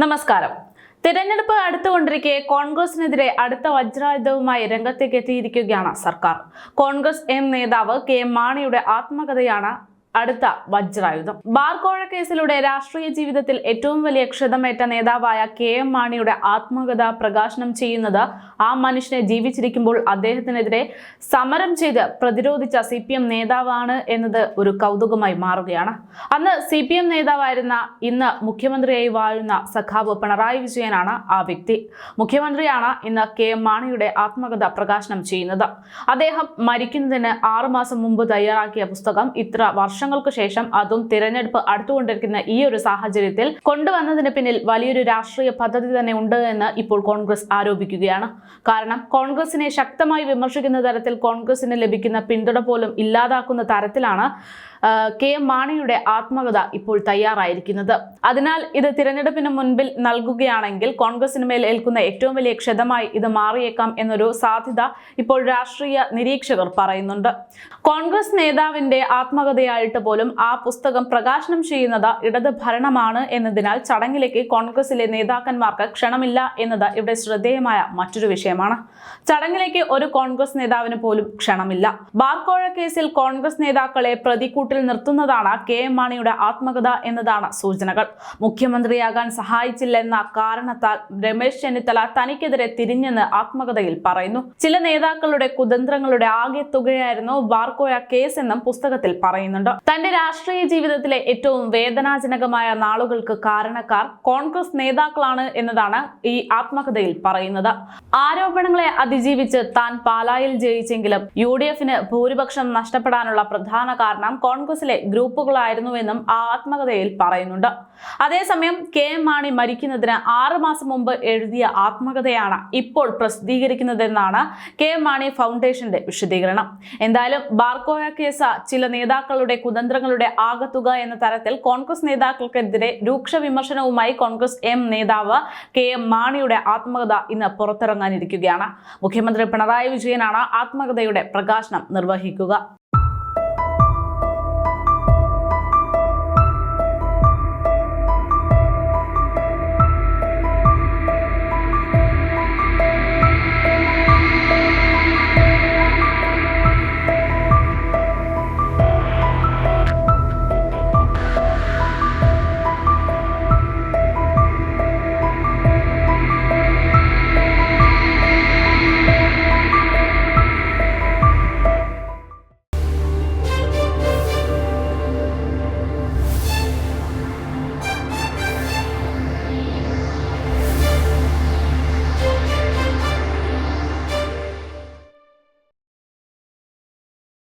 നമസ്കാരം. തിരഞ്ഞെടുപ്പ് അടുത്തുകൊണ്ടിരിക്കെ കോൺഗ്രസിനെതിരെ അടുത്ത വജ്രായുധവുമായി രംഗത്തേക്ക് എത്തിയിരിക്കുകയാണ് സർക്കാർ. കോൺഗ്രസ് എം നേതാവ് കെ മാണിയുടെ ആത്മകഥയാണ് അടുത്ത വജ്രായുധം. ബാർകോഴ കേസിലൂടെ രാഷ്ട്രീയ ജീവിതത്തിൽ ഏറ്റവും വലിയ ക്ഷതമേറ്റ നേതാവായ കെ എം മാണിയുടെ ആത്മകഥ പ്രകാശനം ചെയ്യുന്നത് ആ മനുഷ്യനെ ജീവിച്ചിരിക്കുമ്പോൾ അദ്ദേഹത്തിനെതിരെ സമരം ചെയ്ത് പ്രതിരോധിച്ച സി നേതാവാണ് എന്നത് ഒരു കൗതുകമായി മാറുകയാണ്. അന്ന് സി നേതാവായിരുന്ന ഇന്ന് മുഖ്യമന്ത്രിയായി വാഴുന്ന സഖാവ് പിണറായി വിജയനാണ് ആ വ്യക്തി. മുഖ്യമന്ത്രിയാണ് ഇന്ന് കെ എം മാണിയുടെ ആത്മകഥ പ്രകാശനം ചെയ്യുന്നത്. അദ്ദേഹം മരിക്കുന്നതിന് ആറുമാസം മുമ്പ് തയ്യാറാക്കിയ പുസ്തകം ഇത്ര വർഷങ്ങൾക്ക് ശേഷം അതും തിരഞ്ഞെടുപ്പ് അടുത്തുകൊണ്ടിരിക്കുന്ന ഈ ഒരു സാഹചര്യത്തിൽ കൊണ്ടുവന്നതിന് പിന്നിൽ വലിയൊരു രാഷ്ട്രീയ പദ്ധതി തന്നെ ഉണ്ട് എന്ന് ഇപ്പോൾ കോൺഗ്രസ് ആരോപിക്കുകയാണ്. കാരണം കോൺഗ്രസിനെ ശക്തമായി വിമർശിക്കുന്ന തരത്തിൽ കോൺഗ്രസിന് ലഭിക്കുന്ന പിന്തുണ പോലും ഇല്ലാതാക്കുന്ന തരത്തിലാണ് കെ എം മാണിയുടെ ആത്മകഥ ഇപ്പോൾ തയ്യാറായിരിക്കുന്നത്. അതിനാൽ ഇത് തിരഞ്ഞെടുപ്പിന് മുൻപിൽ നൽകുകയാണെങ്കിൽ കോൺഗ്രസിന് മേൽ ഏൽക്കുന്ന ഏറ്റവും വലിയ ക്ഷതമായി ഇത് മാറിയേക്കാം എന്നൊരു സാധ്യത ഇപ്പോൾ രാഷ്ട്രീയ നിരീക്ഷകർ പറയുന്നുണ്ട്. കോൺഗ്രസ് നേതാവിന്റെ ആത്മകഥയായിട്ട് പോലും ആ പുസ്തകം പ്രകാശനം ചെയ്യുന്നത് ഇടത് ഭരണമാണ് എന്നതിനാൽ ചടങ്ങിലേക്ക് കോൺഗ്രസിലെ നേതാക്കന്മാർക്ക് ക്ഷണമില്ല എന്നത് ഇവിടെ ശ്രദ്ധേയമായ മറ്റൊരു വിഷയമാണ്. ചടങ്ങിലേക്ക് ഒരു കോൺഗ്രസ് നേതാവിന് പോലും ക്ഷണമില്ല. ബാർക്കോഴ കേസിൽ കോൺഗ്രസ് നേതാക്കളെ പ്രതിക്കൂട്ടിൽ നിർത്തുന്നതാണ് കെ എം മാണിയുടെ ആത്മകഥ എന്നതാണ് സൂചനകൾ. മുഖ്യമന്ത്രിയാകാൻ സഹായിച്ചില്ലെന്ന കാരണത്താൽ രമേശ് ചെന്നിത്തല തനിക്കെതിരെ തിരിഞ്ഞെന്ന് ആത്മകഥയിൽ പറയുന്നു. ചില നേതാക്കളുടെ കുതന്ത്രങ്ങളുടെ ആകെ തുകയായിരുന്നു ബാർക്കോയ കേസ് എന്നും പുസ്തകത്തിൽ പറയുന്നുണ്ട്. തന്റെ രാഷ്ട്രീയ ജീവിതത്തിലെ ഏറ്റവും വേദനാജനകമായ നാളുകൾക്ക് കാരണക്കാർ കോൺഗ്രസ് നേതാക്കളാണ് എന്നതാണ് ഈ ആത്മകഥയിൽ പറയുന്നത്. ആരോപണങ്ങളെ അതിജീവിച്ച് താൻ പാലായിൽ ജയിച്ചെങ്കിലും യു ഡി എഫിന് ഭൂരിപക്ഷം നഷ്ടപ്പെടാനുള്ള പ്രധാന കാരണം കോൺഗ്രസിലെ ഗ്രൂപ്പുകളായിരുന്നുവെന്നും ആ ആത്മകഥയിൽ പറയുന്നുണ്ട്. അതേസമയം കെ എം മാണി മരിക്കുന്നതിന് ആറ് മാസം മുമ്പ് എഴുതിയ ആത്മകഥയാണ് ഇപ്പോൾ പ്രസിദ്ധീകരിക്കുന്നതെന്നാണ് കെ എം മാണി ഫൗണ്ടേഷന്റെ വിശദീകരണം. എന്തായാലും ബാർക്കോയ കേസ് ചില നേതാക്കളുടെ കുതന്ത്രങ്ങളുടെ ആകത്തുക എന്ന തരത്തിൽ കോൺഗ്രസ് നേതാക്കൾക്കെതിരെ രൂക്ഷ വിമർശനവുമായി കോൺഗ്രസ് എം നേതാവ് കെ എം മാണിയുടെ ആത്മകഥ ഇന്ന് പുറത്തിറങ്ങാനിരിക്കുകയാണ്. മുഖ്യമന്ത്രി പിണറായി വിജയനാണ് ആത്മകഥയുടെ പ്രകാശനം നിർവഹിക്കുക.